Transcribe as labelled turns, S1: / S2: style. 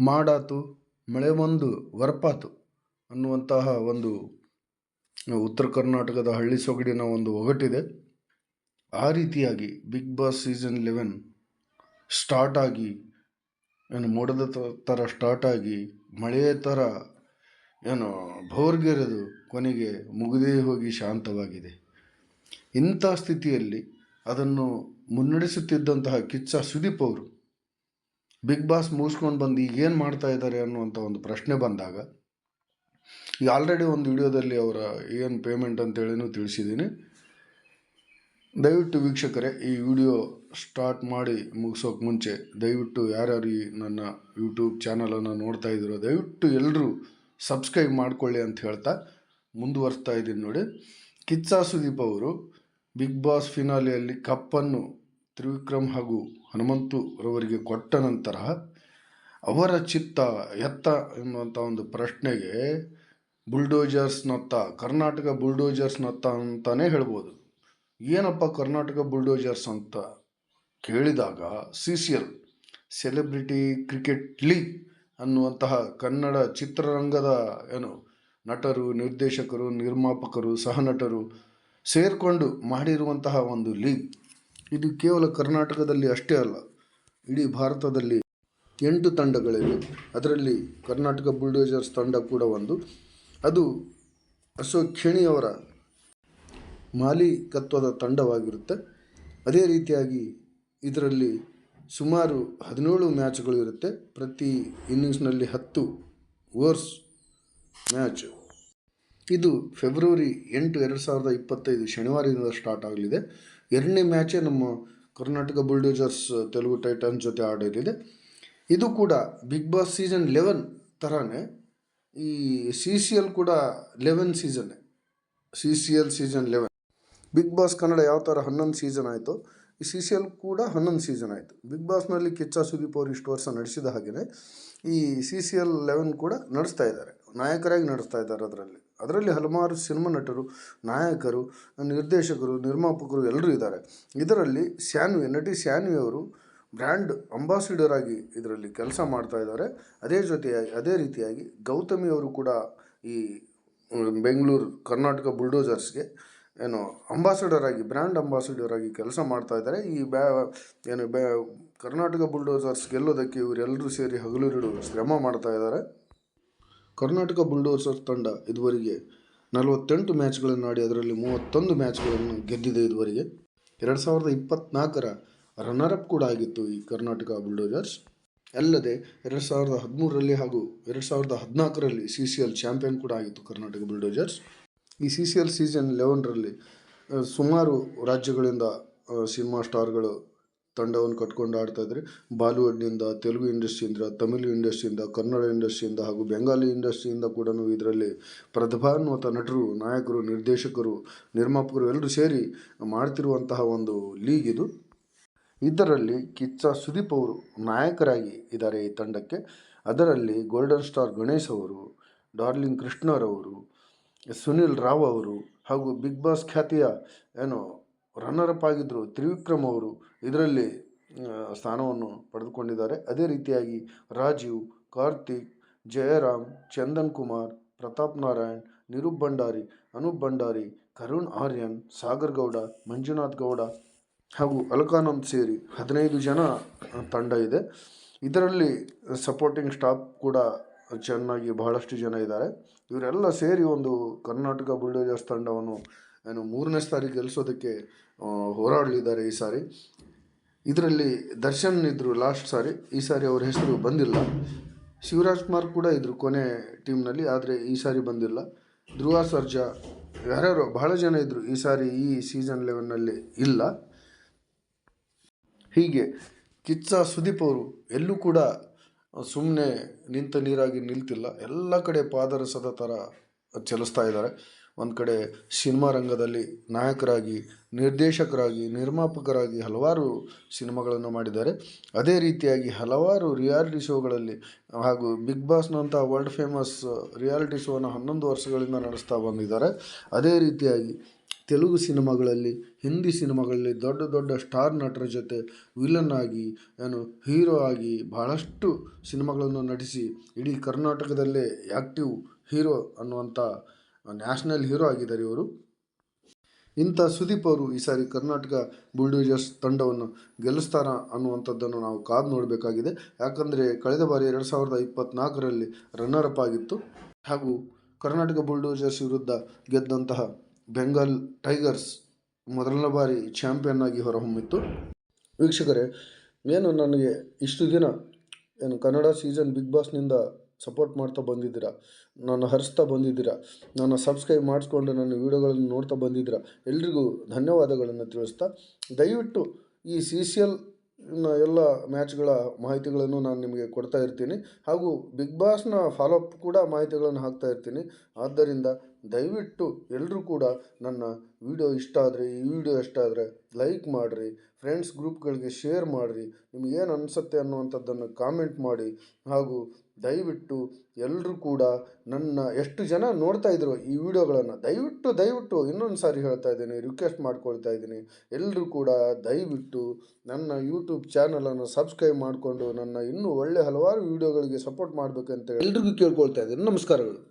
S1: ಮಾಡಾತು, ಮಳೆ ಬಂದು ವರ್ಪಾತು ಅನ್ನುವಂತಹ ಒಂದು ಉತ್ತರ ಕರ್ನಾಟಕದ ಹಳ್ಳಿ ಸೊಗಡಿನ ಒಂದು ಒಗಟಿದೆ. ಆ ರೀತಿಯಾಗಿ Big Boss season eleven start ಆಗಿ, ಏನು ಮೋಡದ ಥರ ಸ್ಟಾರ್ಟ್ ಆಗಿ ಮಳೆಯ ಥರ ಏನು ಭೋರ್ಗೆರೆದು ಕೊನೆಗೆ ಮುಗಿದೇ ಹೋಗಿ ಶಾಂತವಾಗಿದೆ. ಇಂಥ ಸ್ಥಿತಿಯಲ್ಲಿ ಅದನ್ನು ಮುನ್ನಡೆಸುತ್ತಿದ್ದಂತಹ ಕಿಚ್ಚ ಸುದೀಪ್ ಅವರು ಬಿಗ್ ಬಾಸ್ ಮುಗಿಸ್ಕೊಂಡು ಬಂದು ಈಗೇನು ಮಾಡ್ತಾ ಇದ್ದಾರೆ ಅನ್ನುವಂಥ ಒಂದು ಪ್ರಶ್ನೆ ಬಂದಾಗ, ಈಗ ಆಲ್ರೆಡಿ ಒಂದು ವಿಡಿಯೋದಲ್ಲಿ ಅವರ ಏನು ಪೇಮೆಂಟ್ ಅಂತೇಳಿನೂ ತಿಳಿಸಿದ್ದೀನಿ. ದಯವಿಟ್ಟು ವೀಕ್ಷಕರೇ, ಈ ವಿಡಿಯೋ ಸ್ಟಾರ್ಟ್ ಮಾಡಿ ಮುಗಿಸೋಕೆ ಮುಂಚೆ ದಯವಿಟ್ಟು ಯಾರ್ಯಾರು ಈ ನನ್ನ ಯೂಟ್ಯೂಬ್ ಚಾನಲನ್ನು ನೋಡ್ತಾ ಇದ್ದೀರೋ, ದಯವಿಟ್ಟು ಎಲ್ಲರೂ ಸಬ್ಸ್ಕ್ರೈಬ್ ಮಾಡಿಕೊಳ್ಳಿ ಅಂತ ಹೇಳ್ತಾ ಮುಂದುವರಿಸ್ತಾ ಇದ್ದೀನಿ ನೋಡಿ. ಕಿಚ್ಚ ಸುದೀಪ್ ಅವರು ಬಿಗ್ ಬಾಸ್ ಫಿನಾಲೆಯಲ್ಲಿ ಕಪ್ಪನ್ನು ತ್ರಿವಿಕ್ರಮ್ ಹಾಗೂ ಹನುಮಂತು ರವರಿಗೆ ಕೊಟ್ಟ ನಂತರ ಅವರ ಚಿತ್ತ ಎತ್ತ ಎನ್ನುವಂಥ ಒಂದು ಪ್ರಶ್ನೆಗೆ ಬುಲ್ಡೋಜರ್ಸ್ನತ್ತ, ಕರ್ನಾಟಕ ಬುಲ್ಡೋಜರ್ಸ್ನತ್ತ ಅಂತಲೇ ಹೇಳ್ಬೋದು. ಏನಪ್ಪ ಕರ್ನಾಟಕ ಬುಲ್ಡೋಜರ್ಸ್ ಅಂತ ಕೇಳಿದಾಗ C C L celebrity cricket league ಅನ್ನುವಂತಹ ಕನ್ನಡ ಚಿತ್ರರಂಗದ ಏನು ನಟರು, ನಿರ್ದೇಶಕರು, ನಿರ್ಮಾಪಕರು ಸಹನಟರು ಸೇರಿಕೊಂಡು ಮಾಡಿರುವಂತಹ ಒಂದು ಲೀಗ್. ಇದು ಕೇವಲ ಕರ್ನಾಟಕದಲ್ಲಿ ಅಷ್ಟೇ ಅಲ್ಲ, ಇಡೀ ಭಾರತದಲ್ಲಿ ಎಂಟು ತಂಡಗಳಿವೆ. ಅದರಲ್ಲಿ ಕರ್ನಾಟಕ ಬುಲ್ಡೋಜರ್ಸ್ ತಂಡ ಕೂಡ ಒಂದು. ಅದು ಅಶೋಕ್ ಖೇಣಿಯವರ ಮಾಲೀಕತ್ವದ ತಂಡವಾಗಿರುತ್ತೆ. ಅದೇ ರೀತಿಯಾಗಿ ಇದರಲ್ಲಿ ಸುಮಾರು ಹದಿನೇಳು ಮ್ಯಾಚ್ಗಳು ಇರುತ್ತೆ ಪ್ರತಿ ಇನ್ನಿಂಗ್ಸ್ನಲ್ಲಿ ಹತ್ತು ಓವರ್ಸ್ ಮ್ಯಾಚ್. ಇದು ಫೆಬ್ರವರಿ ಎಂಟು, ಎರಡು ಸಾವಿರದ ಇಪ್ಪತ್ತೈದು ಶನಿವಾರದಿಂದ ಸ್ಟಾರ್ಟ್ ಆಗಲಿದೆ. ಎರಡನೇ ಮ್ಯಾಚೇ ನಮ್ಮ ಕರ್ನಾಟಕ ಬುಲ್ಡೋಜರ್ಸ್ ತೆಲುಗು ಟೈಟನ್ಸ್ ಜೊತೆ ಆಡಲಿದೆ ಇದು ಕೂಡ ಬಿಗ್ ಬಾಸ್ ಸೀಸನ್ ಲೆವೆನ್ ಥರನೇ ಈ ಸಿ ಸಿ ಎಲ್ ಕೂಡ eleven ಸೀಸನ್ನೇ C C L season eleven Big Boss Kannada ಯಾವ ಥರ ಹನ್ನೊಂದು ಸೀಸನ್ ಆಯಿತು, ಈ ಸಿ ಸಿ ಎಲ್ ಕೂಡ ಹನ್ನೊಂದು ಸೀಸನ್ ಆಯಿತು. ಬಿಗ್ ಬಾಸ್ನಲ್ಲಿ ಕಿಚ್ಚ ಸುದೀಪ್ ಅವರು ಇಷ್ಟು ವರ್ಷ ನಡೆಸಿದ ಹಾಗೆಯೇ ಈ ಸಿ ಸಿ ಎಲ್ ಲೆವೆನ್ ಕೂಡ ನಡೆಸ್ತಾ ಇದ್ದಾರೆ. ನಾಯಕರಾಗಿ ನಡೆಸ್ತಾ ಇದ್ದಾರೆ ಅದರಲ್ಲಿ. ಅದರಲ್ಲಿ ಹಲವಾರು ಸಿನಿಮಾ ನಟರು, ನಾಯಕರು, ನಿರ್ದೇಶಕರು, ನಿರ್ಮಾಪಕರು ಎಲ್ಲರೂ ಇದ್ದಾರೆ. ಇದರಲ್ಲಿ ಸ್ಯಾನ್ವಿ ನಟಿ ಸ್ಯಾನ್ವಿ ಅವರು ಬ್ರ್ಯಾಂಡ್ ಅಂಬಾಸಿಡರ್ ಆಗಿ ಇದರಲ್ಲಿ ಕೆಲಸ ಮಾಡ್ತಾ ಇದ್ದಾರೆ. ಅದೇ ಜೊತೆಯಾಗಿ, ಅದೇ ರೀತಿಯಾಗಿ ಗೌತಮಿ ಅವರು ಕೂಡ ಈ ಬೆಂಗಳೂರು, ಕರ್ನಾಟಕ ಬುಲ್ಡೋಜರ್ಸ್ಗೆ ಏನು ಅಂಬಾಸಿಡರ್ ಆಗಿ, ಬ್ರ್ಯಾಂಡ್ ಅಂಬಾಸಿಡರ್ ಆಗಿ ಕೆಲಸ ಮಾಡ್ತಾ ಇದ್ದಾರೆ. ಈ ಬ್ಯಾ, ಏನು ಬ್ಯಾ, ಕರ್ನಾಟಕ ಬುಲ್ಡೋಸರ್ಸ್ ಗೆಲ್ಲೋದಕ್ಕೆ ಇವರೆಲ್ಲರೂ ಸೇರಿ ಹಗಲಿರುಳು ಶ್ರಮ ಮಾಡ್ತಾ ಇದ್ದಾರೆ. ಕರ್ನಾಟಕ ಬುಲ್ಡೋಸರ್ಸ್ ತಂಡ ಇದುವರೆಗೆ ನಲವತ್ತೆಂಟು ಮ್ಯಾಚ್ಗಳನ್ನು ಆಡಿ ಅದರಲ್ಲಿ ಮೂವತ್ತೊಂದು ಮ್ಯಾಚ್ಗಳನ್ನು ಗೆದ್ದಿದೆ ಇದುವರೆಗೆ. ಎರಡು ಸಾವಿರದ ಇಪ್ಪತ್ತ್ನಾಲ್ಕರ ರನ್ನರಪ್ ಕೂಡ ಆಗಿತ್ತು ಈ ಕರ್ನಾಟಕ ಬುಲ್ಡೋಜರ್ಸ್ ಅಲ್ಲದೆ ಎರಡು ಸಾವಿರದ ಹದಿಮೂರರಲ್ಲಿ ಹಾಗೂ ಎರಡು ಸಾವಿರದ ಹದಿನಾಲ್ಕರಲ್ಲಿ ಸಿ ಸಿ ಎಲ್ ಚಾಂಪಿಯನ್ ಕೂಡ ಆಗಿತ್ತು ಕರ್ನಾಟಕ ಬುಲ್ಡೋಜರ್ಸ್ ಈ ಸಿ ಸಿ ಎಲ್ ಸೀಸನ್ ಲೆವೆನ್ರಲ್ಲಿ ಸುಮಾರು ರಾಜ್ಯಗಳಿಂದ ಸಿನಿಮಾ ಸ್ಟಾರ್ಗಳು ತಂಡವನ್ನು ಕಟ್ಕೊಂಡು ಆಡ್ತಾ ಇದ್ದಾರೆ ಬಾಲಿವುಡ್ನಿಂದ, ತೆಲುಗು ಇಂಡಸ್ಟ್ರಿಯಿಂದ, ತಮಿಳು ಇಂಡಸ್ಟ್ರಿಯಿಂದ, ಕನ್ನಡ ಇಂಡಸ್ಟ್ರಿಯಿಂದ ಹಾಗೂ ಬೆಂಗಾಲಿ ಇಂಡಸ್ಟ್ರಿಯಿಂದ ಕೂಡ ಇದರಲ್ಲಿ ಪ್ರತಿಭಾನ್ವಿತ ನಟರು, ನಾಯಕರು, ನಿರ್ದೇಶಕರು, ನಿರ್ಮಾಪಕರು ಎಲ್ಲರೂ ಸೇರಿ ಮಾಡ್ತಿರುವಂತಹ ಒಂದು ಲೀಗ್ ಇದು. ಇದರಲ್ಲಿ ಕಿಚ್ಚ ಸುದೀಪ್ ಅವರು ನಾಯಕರಾಗಿ ಇದ್ದಾರೆ ಈ ತಂಡಕ್ಕೆ. ಅದರಲ್ಲಿ ಗೋಲ್ಡನ್ ಸ್ಟಾರ್ ಗಣೇಶ್ ಅವರು, ಡಾರ್ಲಿಂಗ್ ಕೃಷ್ಣರವರು ಸುನಿಲ್ ರಾವ್ ಅವರು ಹಾಗೂ ಬಿಗ್ ಬಾಸ್ ಖ್ಯಾತಿಯ ಏನು ರನ್ನರಪ್ ಆಗಿದ್ದರು ತ್ರಿವಿಕ್ರಮ್ ಅವರು ಇದರಲ್ಲಿ ಸ್ಥಾನವನ್ನು ಪಡೆದುಕೊಂಡಿದ್ದಾರೆ. ಅದೇ ರೀತಿಯಾಗಿ ರಾಜೀವ್, ಕಾರ್ತಿಕ್, ಜಯರಾಮ್, ಚಂದನ್ ಕುಮಾರ್, ಪ್ರತಾಪ್ ನಾರಾಯಣ್, ನಿರೂಪ್ ಭಂಡಾರಿ, ಅನೂಪ್ ಭಂಡಾರಿ, ಕರುಣ್ ಆರ್ಯನ್, ಸಾಗರ್ ಗೌಡ, ಮಂಜುನಾಥ್ ಗೌಡ ಹಾಗೂ ಅಲಕಾನಂದ್ ಸೇರಿ ಹದಿನೈದು ಜನ ತಂಡ ಇದೆ. ಇದರಲ್ಲಿ ಸಪೋರ್ಟಿಂಗ್ ಸ್ಟಾಫ್ ಕೂಡ ಚೆನ್ನಾಗಿ ಬಹಳಷ್ಟು ಜನ ಇದ್ದಾರೆ. ಇವರೆಲ್ಲ ಸೇರಿ ಒಂದು ಕರ್ನಾಟಕ ಬುಲ್ಡೋಜರ್ಸ್ ತಂಡವನ್ನು ಏನು ಮೂರನೇ ಸಾರಿ ಗೆಲ್ಲಿಸೋದಕ್ಕೆ ಹೋರಾಡಲಿದ್ದಾರೆ ಈ ಸಾರಿ. ಇದರಲ್ಲಿ ದರ್ಶನ್ ಇದ್ದರು ಲಾಸ್ಟ್ ಸಾರಿ, ಈ ಸಾರಿ ಅವ್ರ ಹೆಸರು ಬಂದಿಲ್ಲ. ಶಿವರಾಜ್ ಕುಮಾರ್ ಕೂಡ ಇದ್ದರು ಕೊನೆ ಟೀಮ್ನಲ್ಲಿ ಆದರೆ ಈ ಸಾರಿ ಬಂದಿಲ್ಲ. ಧ್ರುವ ಸರ್ಜಾ, ಯಾರ್ಯಾರು ಬಹಳ ಜನ ಇದ್ದರು ಈ ಸಾರಿ ಈ ಸೀಸನ್ ಲೆವೆನ್ನಲ್ಲಿ ಇಲ್ಲ. ಹೀಗೆ ಕಿಚ್ಚ ಸುದೀಪ್ ಅವರು ಎಲ್ಲೂ ಕೂಡ ಸುಮ್ಮನೆ ನಿಂತ ನೀರಾಗಿ ನಿಲ್ತಿಲ್ಲ. ಎಲ್ಲ ಕಡೆ ಪಾದರಸದ ಥರ ಚಲಿಸ್ತಾ ಇದ್ದಾರೆ. ಒಂದು ಕಡೆ ಸಿನಿಮಾ ರಂಗದಲ್ಲಿ ನಾಯಕರಾಗಿ, ನಿರ್ದೇಶಕರಾಗಿ, ನಿರ್ಮಾಪಕರಾಗಿ ಹಲವಾರು ಸಿನಿಮಾಗಳನ್ನು ಮಾಡಿದ್ದಾರೆ. ಅದೇ ರೀತಿಯಾಗಿ ಹಲವಾರು ರಿಯಾಲಿಟಿ ಶೋಗಳಲ್ಲಿ ಹಾಗೂ ಬಿಗ್ ಬಾಸ್ನಂಥ ವರ್ಲ್ಡ್ ಫೇಮಸ್ ರಿಯಾಲಿಟಿ ಶೋನ ಹನ್ನೊಂದು ವರ್ಷಗಳಿಂದ ನಡೆಸ್ತಾ ಬಂದಿದ್ದಾರೆ. ಅದೇ ರೀತಿಯಾಗಿ ತೆಲುಗು ಸಿನಿಮಾಗಳಲ್ಲಿ, ಹಿಂದಿ ಸಿನಿಮಾಗಳಲ್ಲಿ ದೊಡ್ಡ ದೊಡ್ಡ ಸ್ಟಾರ್ ನಟರ ಜೊತೆ ವಿಲನ್ ಆಗಿ, ಏನು ಹೀರೋ ಆಗಿ ಬಹಳಷ್ಟು ಸಿನಿಮಾಗಳನ್ನು ನಟಿಸಿ, ಇಡೀ ಕರ್ನಾಟಕದಲ್ಲೇ ಆ್ಯಕ್ಟಿವ್ ಹೀರೋ ಅನ್ನುವಂಥ ನ್ಯಾಷನಲ್ ಹೀರೋ ಆಗಿದ್ದಾರೆ ಇವರು. ಇಂಥ ಸುದೀಪ್ ಅವರು ಈ ಸಾರಿ ಕರ್ನಾಟಕ ಬುಲ್ಡೋಜರ್ಸ್ ತಂಡವನ್ನು ಗೆಲ್ಲಿಸ್ತಾರ ಅನ್ನುವಂಥದ್ದನ್ನು ನಾವು ಕಾದು ನೋಡಬೇಕಾಗಿದೆ. ಯಾಕಂದರೆ ಕಳೆದ ಬಾರಿ ಎರಡು ಸಾವಿರದ ಇಪ್ಪತ್ತ್ನಾಲ್ಕರಲ್ಲಿ ರನ್ನರ್ ಅಪ್ ಆಗಿತ್ತು. ಹಾಗೂ ಕರ್ನಾಟಕ ಬುಲ್ಡೋಜರ್ಸ್ ವಿರುದ್ಧ ಗೆದ್ದಂತಹ ಬೆಂಗಾಲ್ ಟೈಗರ್ಸ್ ಮೊದಲನೇ ಬಾರಿ ಚಾಂಪಿಯನ್ ಆಗಿ ಹೊರಹೊಮ್ಮಿತ್ತು. ವೀಕ್ಷಕರೇ, ಏನು ನನಗೆ ಇಷ್ಟು ದಿನ ಏನು ಕನ್ನಡ ಸೀಸನ್ ಬಿಗ್ ಬಾಸ್ನಿಂದ ಸಪೋರ್ಟ್ ಮಾಡ್ತಾ ಬಂದಿದ್ದೀರಾ? ನಾನು ಹರಿಸ್ತಾ ಬಂದಿದ್ದೀರಾ? ನಾನು ಸಬ್ಸ್ಕ್ರೈಬ್ ಮಾಡಿಸ್ಕೊಂಡು ನನ್ನ ವೀಡಿಯೋಗಳನ್ನು ನೋಡ್ತಾ ಬಂದಿದ್ದೀರಾ? ಎಲ್ರಿಗೂ ಧನ್ಯವಾದಗಳನ್ನು ತಿಳಿಸ್ತಾ, ದಯವಿಟ್ಟು ಈ ಸಿ ಸಿ ಎಲ್ ಎಲ್ಲ ಮ್ಯಾಚ್ಗಳ ಮಾಹಿತಿಗಳನ್ನು ನಾನು ನಿಮಗೆ ಕೊಡ್ತಾ ಇರ್ತೀನಿ. ಹಾಗೂ ಬಿಗ್ ಬಾಸ್ನ ಫಾಲೋಅಪ್ ಕೂಡ ಮಾಹಿತಿಗಳನ್ನು ಹಾಕ್ತಾ ಇರ್ತೀನಿ. ಆದ್ದರಿಂದ ದಯವಿಟ್ಟು ಎಲ್ಲರೂ ಕೂಡ ನನ್ನ ವಿಡಿಯೋ ಇಷ್ಟ ಆದರೆ, ಈ ವಿಡಿಯೋ ಇಷ್ಟ ಆದರೆ ಲೈಕ್ ಮಾಡಿರಿ ಫ್ರೆಂಡ್ಸ್ ಗ್ರೂಪ್ಗಳಿಗೆ ಶೇರ್ ಮಾಡಿರಿ ನಿಮಗೇನು ಅನಿಸುತ್ತೆ ಅನ್ನುವಂಥದ್ದನ್ನು ಕಾಮೆಂಟ್ ಮಾಡಿ. ಹಾಗೂ ದಯವಿಟ್ಟು ಎಲ್ಲರೂ ಕೂಡ ನನ್ನ ಎಷ್ಟು ಜನ ನೋಡ್ತಾ ಇದ್ರು ಈ ವಿಡಿಯೋಗಳನ್ನು, ದಯವಿಟ್ಟು ದಯವಿಟ್ಟು ಇನ್ನೊಂದು ಸಾರಿ ಹೇಳ್ತಾ ಇದ್ದೀನಿ ರಿಕ್ವೆಸ್ಟ್ ಮಾಡ್ಕೊಳ್ತಾ ಇದ್ದೀನಿ. ಎಲ್ಲರೂ ಕೂಡ ದಯವಿಟ್ಟು ನನ್ನ ಯೂಟ್ಯೂಬ್ ಚಾನಲನ್ನು ಸಬ್ಸ್ಕ್ರೈಬ್ ಮಾಡಿಕೊಂಡು ನನ್ನ ಇನ್ನೂ ಒಳ್ಳೆ ಹಲವಾರು ವಿಡಿಯೋಗಳಿಗೆ ಸಪೋರ್ಟ್ ಮಾಡಬೇಕಂತ ಎಲ್ರಿಗೂ ಕೇಳ್ಕೊಳ್ತಾ ಇದ್ದೀನಿ. ನಮಸ್ಕಾರಗಳು.